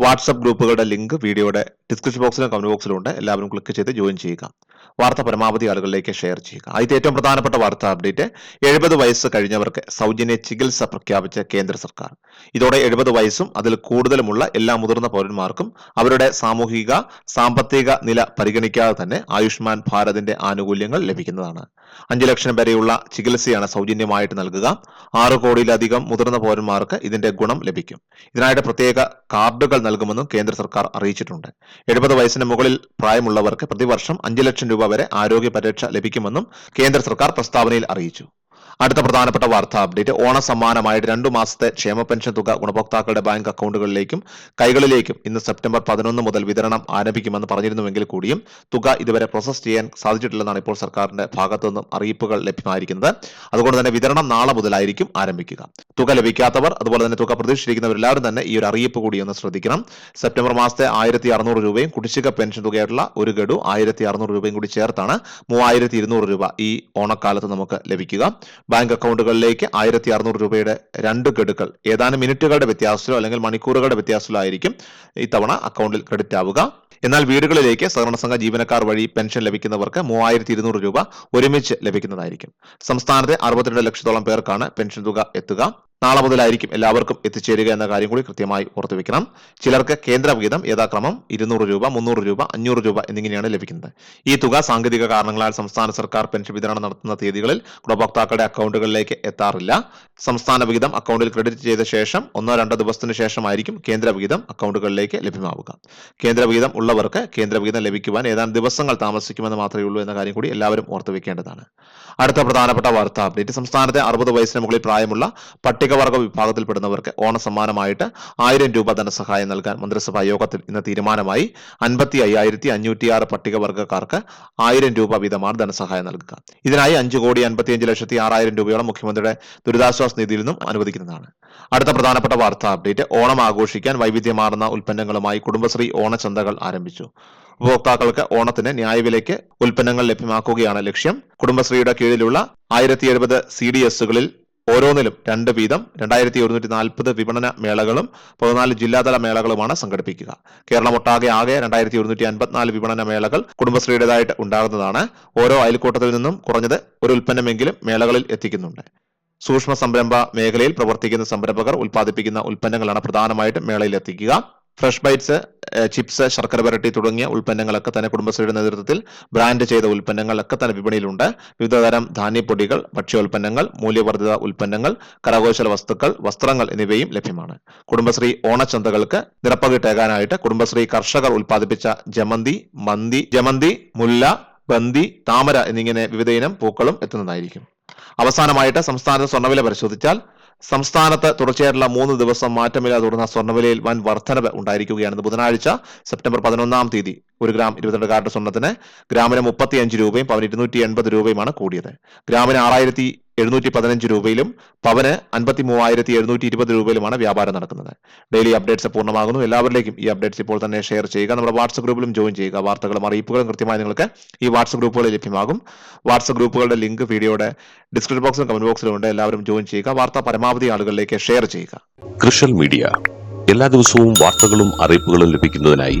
WhatsApp ഗ്രൂപ്പുകളുടെ link വീഡിയോയുടെ description ബോക്സിലും കമന്റ് ബോക്സിലും ഉണ്ട്. എല്ലാവരും ക്ലിക്ക് ചെയ്ത് ജോയിൻ ചെയ്യുക. വാർത്ത പരമാവധി ആളുകളിലേക്ക് ഷെയർ ചെയ്യുക. ആദ്യത്തെ ഏറ്റവും പ്രധാനപ്പെട്ട വാർത്ത അപ്ഡേറ്റ് എഴുപത് വയസ്സ് കഴിഞ്ഞവർക്ക് സൗജന്യ ചികിത്സ പ്രഖ്യാപിച്ച കേന്ദ്ര സർക്കാർ. ഇതോടെ എഴുപത് വയസ്സും അതിൽ കൂടുതലുമുള്ള എല്ലാ മുതിർന്ന പൗരന്മാർക്കും അവരുടെ സാമൂഹിക സാമ്പത്തിക നില പരിഗണിക്കാതെ തന്നെ ആയുഷ്മാൻ ഭാരതിന്റെ ആനുകൂല്യങ്ങൾ ലഭിക്കുന്നതാണ്. അഞ്ചു ലക്ഷം വരെയുള്ള ചികിത്സയാണ് സൗജന്യമായിട്ട് നൽകുക. ആറ് കോടിയിലധികം മുതിർന്ന പൗരന്മാർക്ക് ഇതിന്റെ ഗുണം ലഭിക്കും. ഇതിനായിട്ട് പ്രത്യേക കാർഡുകൾ നൽകുമെന്നും കേന്ദ്ര സർക്കാർ അറിയിച്ചിട്ടുണ്ട്. എഴുപത് വയസ്സിന് മുകളിൽ പ്രായമുള്ളവർക്ക് പ്രതിവർഷം അഞ്ചു ലക്ഷം രൂപ വരെ ആരോഗ്യ പരിരക്ഷ ലഭിക്കുമെന്നും കേന്ദ്ര സർക്കാർ പ്രസ്താവനയിൽ അറിയിച്ചു. അടുത്ത പ്രധാനപ്പെട്ട വാർത്താ അപ്ഡേറ്റ് ഓണ സമ്മാനമായിട്ട് രണ്ടു മാസത്തെ ക്ഷേമ പെൻഷൻ തുക ഗുണഭോക്താക്കളുടെ ബാങ്ക് അക്കൗണ്ടുകളിലേക്കും കൈകളിലേക്കും ഇന്ന് സെപ്റ്റംബർ പതിനൊന്ന് മുതൽ വിതരണം ആരംഭിക്കുമെന്ന് പറഞ്ഞിരുന്നുവെങ്കിൽ കൂടിയും തുക ഇതുവരെ പ്രോസസ് ചെയ്യാൻ സാധിച്ചിട്ടില്ലെന്നാണ് ഇപ്പോൾ സർക്കാരിന്റെ ഭാഗത്തു നിന്നും അറിയിപ്പുകൾ ലഭ്യമായിരിക്കുന്നത്. അതുകൊണ്ട് തന്നെ വിതരണം നാളെ മുതലായിരിക്കും ആരംഭിക്കുക. തുക ലഭിക്കാത്തവർ അതുപോലെ തന്നെ തുക പ്രതീക്ഷിച്ചിരിക്കുന്നവരെല്ലാവരും തന്നെ ഈ ഒരു അറിയിപ്പ് കൂടി ഒന്ന് ശ്രദ്ധിക്കണം. സെപ്റ്റംബർ മാസത്തെ ആയിരത്തി അറുന്നൂറ് രൂപയും കുടിശ്ശിക പെൻഷൻ തുകയായിട്ടുള്ള ഒരു ഗഡു ആയിരത്തി അറുന്നൂറ് രൂപയും കൂടി ചേർത്താണ്. മൂവായിരത്തി ഇരുന്നൂറ് രൂപ ഈ ഓണക്കാലത്ത് നമുക്ക് ലഭിക്കുക. ബാങ്ക് അക്കൗണ്ടുകളിലേക്ക് ആയിരത്തി അറുന്നൂറ് രൂപയുടെ രണ്ട് ഗഡുക്കൾ ഏതാനും മിനിറ്റുകളുടെ വ്യത്യാസത്തിലോ അല്ലെങ്കിൽ മണിക്കൂറുകളുടെ വ്യത്യാസത്തിലോ ആയിരിക്കും ഇത്തവണ അക്കൗണ്ടിൽ ക്രെഡിറ്റ് ആവുക. എന്നാൽ വീടുകളിലേക്ക് സഹകരണ സംഘ ജീവനക്കാർ വഴി പെൻഷൻ ലഭിക്കുന്നവർക്ക് മൂവായിരത്തി ഇരുന്നൂറ് രൂപ ഒരുമിച്ച് ലഭിക്കുന്നതായിരിക്കും. സംസ്ഥാനത്തെ അറുപത്തിരണ്ട് ലക്ഷത്തോളം പേർക്കാണ് പെൻഷൻ തുക എത്തുക. നാളെ മുതലായിരിക്കും എല്ലാവർക്കും എത്തിച്ചേരുക എന്ന കാര്യം കൂടി കൃത്യമായി ഓർത്തുവെക്കണം ചിലർക്ക് കേന്ദ്ര വിഹിതം യഥാക്രമം ഇരുന്നൂറ് രൂപ മുന്നൂറ് രൂപ അഞ്ഞൂറ് രൂപ എന്നിങ്ങനെയാണ് ലഭിക്കുന്നത്. ഈ തുക സാങ്കേതിക കാരണങ്ങളാൽ സംസ്ഥാന സർക്കാർ പെൻഷൻ വിതരണം നടത്തുന്ന തീയതികളിൽ ഗുണഭോക്താക്കളുടെ അക്കൗണ്ടുകളിലേക്ക് എത്താറില്ല. സംസ്ഥാന വിഹിതം അക്കൗണ്ടിൽ ക്രെഡിറ്റ് ചെയ്ത ശേഷം ഒന്നോ രണ്ടോ ദിവസത്തിന് ശേഷമായിരിക്കും കേന്ദ്ര വിഹിതം അക്കൗണ്ടുകളിലേക്ക് ലഭ്യമാവുക. കേന്ദ്ര വിഹിതം ഉള്ളവർക്ക് കേന്ദ്ര വിഹിതം ലഭിക്കുവാൻ ഏതാനും ദിവസങ്ങൾ താമസിക്കുമെന്ന് മാത്രമേ ഉള്ളൂ എന്ന കാര്യം കൂടി എല്ലാവരും ഓർത്തുവെക്കേണ്ടതാണ് അടുത്ത പ്രധാനപ്പെട്ട വാർത്താ അപ്ഡേറ്റ്. സംസ്ഥാനത്തെ അറുപത് വയസ്സിന് മുകളിൽ പ്രായമുള്ള പട്ടികവർഗ വിഭാഗത്തിൽപ്പെടുന്നവർക്ക് ഓണസമ്മാനമായിട്ട് ആയിരം രൂപ ധനസഹായം നൽകാൻ മന്ത്രിസഭാ യോഗത്തിൽ ഇന്ന് തീരുമാനമായി. അൻപത്തി അയ്യായിരത്തി അഞ്ഞൂറ്റിയാറ് പട്ടികവർഗക്കാർക്ക് ആയിരം രൂപ വീതമാണ് ധനസഹായം നൽകുക. ഇതിനായി അഞ്ചു കോടി അൻപത്തിയഞ്ച് ലക്ഷത്തി ആറായിരം രൂപയോളം മുഖ്യമന്ത്രിയുടെ ദുരിതാശ്വാസ നിധിയിൽ നിന്നും അനുവദിക്കുന്നതാണ്. അടുത്ത പ്രധാനപ്പെട്ട വാർത്താ അപ്ഡേറ്റ് ഓണം ആഘോഷിക്കാൻ വൈവിധ്യമാർന്ന ഉൽപ്പന്നങ്ങളുമായി കുടുംബശ്രീ ഓണചന്തകൾ ആരംഭിച്ചു. ഉപഭോക്താക്കൾക്ക് ഓണത്തിന് ന്യായവിലയ്ക്ക് ഉൽപ്പന്നങ്ങൾ ലഭ്യമാക്കുകയാണ് ലക്ഷ്യം. കുടുംബശ്രീയുടെ കീഴിലുള്ള ആയിരത്തി എഴുപത് സി ഡി എസുകളിൽ ഓരോന്നിലും രണ്ട് വീതം രണ്ടായിരത്തി ഒരുന്നൂറ്റി നാൽപ്പത് വിപണന മേളകളും പതിനാല് ജില്ലാതല മേളകളുമാണ് സംഘടിപ്പിക്കുക. കേരളമൊട്ടാകെ ആകെ രണ്ടായിരത്തി ഒരുന്നൂറ്റി അൻപത്തിനാല് വിപണന മേളകൾ കുടുംബശ്രീയുടേതായിട്ട് ഉണ്ടാകുന്നതാണ്. ഓരോ അയൽക്കൂട്ടത്തിൽ നിന്നും കുറഞ്ഞത് ഒരു ഉൽപ്പന്നമെങ്കിലും മേളകളിൽ എത്തിക്കുന്നുണ്ട്. സൂക്ഷ്മ സംരംഭ മേഖലയിൽ പ്രവർത്തിക്കുന്ന സംരംഭകർ ഉൽപ്പാദിപ്പിക്കുന്ന ഉൽപ്പന്നങ്ങളാണ് പ്രധാനമായിട്ടും മേളയിൽ എത്തിക്കുക. ഫ്രഷ് ബൈറ്റ്സ് ചിപ്സ് ശർക്കര വരട്ടി തുടങ്ങിയ ഉൽപ്പന്നങ്ങളൊക്കെ തന്നെ കുടുംബശ്രീയുടെ നേതൃത്വത്തിൽ ബ്രാൻഡ് ചെയ്ത ഉൽപ്പന്നങ്ങളൊക്കെ തന്നെ വിപണിയിലുണ്ട്. വിവിധതരം ധാന്യപ്പൊടികൾ ഭക്ഷ്യോൽപ്പന്നങ്ങൾ മൂല്യവർദ്ധിത ഉൽപ്പന്നങ്ങൾ കരകൗശല വസ്തുക്കൾ വസ്ത്രങ്ങൾ എന്നിവയും ലഭ്യമാണ്. കുടുംബശ്രീ ഓണച്ചന്തകൾക്ക് നിറപ്പകിട്ടേകാനായിട്ട് കുടുംബശ്രീ കർഷകർ ഉൽപ്പാദിപ്പിച്ച ജമന്തി മന്തി ജമന്തി മുല്ല ബന്തി താമര എന്നിങ്ങനെ വിവിധയിനം പൂക്കളും എത്തുന്നതായിരിക്കും. അവസാനമായിട്ട് സംസ്ഥാനത്ത് സ്വർണവില പരിശോധിച്ചാൽ സംസ്ഥാനത്ത് തുടർച്ചയായിട്ടുള്ള മൂന്ന് ദിവസം മാറ്റമില്ലാതെ തുടർന്ന സ്വർണവിലയിൽ വൻ വർധനവ് ഉണ്ടായിരിക്കുകയാണ് ബുധനാഴ്ച സെപ്റ്റംബർ പതിനൊന്നാം തീയതി ഒരു ഗ്രാം ഇരുപത്തിരണ്ട് കാരറ്റ് സ്വർണത്തിന് ഗ്രാമിന് മുപ്പത്തി അഞ്ച് രൂപയും പവന് ഇരുന്നൂറ്റി എൺപത് രൂപയുമാണ് കൂടിയത്. ഗ്രാമിന് ആറായിരത്തി എഴുന്നൂറ്റി പതിനഞ്ച് രൂപയിലും പവന് അൻപത്തി മൂവായിരത്തി എഴുന്നൂറ്റി ഇരുപത് രൂപയിലുമാണ് വ്യാപാരം നടക്കുന്നത്. ഡെയിലി അപ്ഡേറ്റ്സ് പൂർണമാകുന്നു. എല്ലാവരിലേക്കും ഈ അപ്ഡേറ്റ്സ് ഇപ്പോൾ തന്നെ ഷെയർ ചെയ്യുക. നമ്മുടെ വാട്സ്ആപ്പ് ഗ്രൂപ്പിലും ജോയിൻ ചെയ്യുക. വാർത്തകളും അറിയിപ്പുകളും കൃത്യമായി നിങ്ങൾക്ക് ഈ വാട്സ്ആപ്പ് ഗ്രൂപ്പുകളിൽ ലഭ്യമാകും. വാട്സ്ആപ്പ് ഗ്രൂപ്പുകളുടെ ലിങ്ക് വീഡിയോയുടെ ഡിസ്ക്രിപ്ഷൻ ബോക്സിലും കമന്റ് ബോക്സിലും ഉണ്ട്. എല്ലാവരും ജോയിൻ ചെയ്യുക. വാർത്ത പരമാവധി ആളുകളിലേക്ക് ഷെയർ ചെയ്യുക. കൃഷൽ മീഡിയ. എല്ലാ ദിവസവും വാർത്തകളും അറിയിപ്പുകളും ലഭിക്കുന്നതിനായി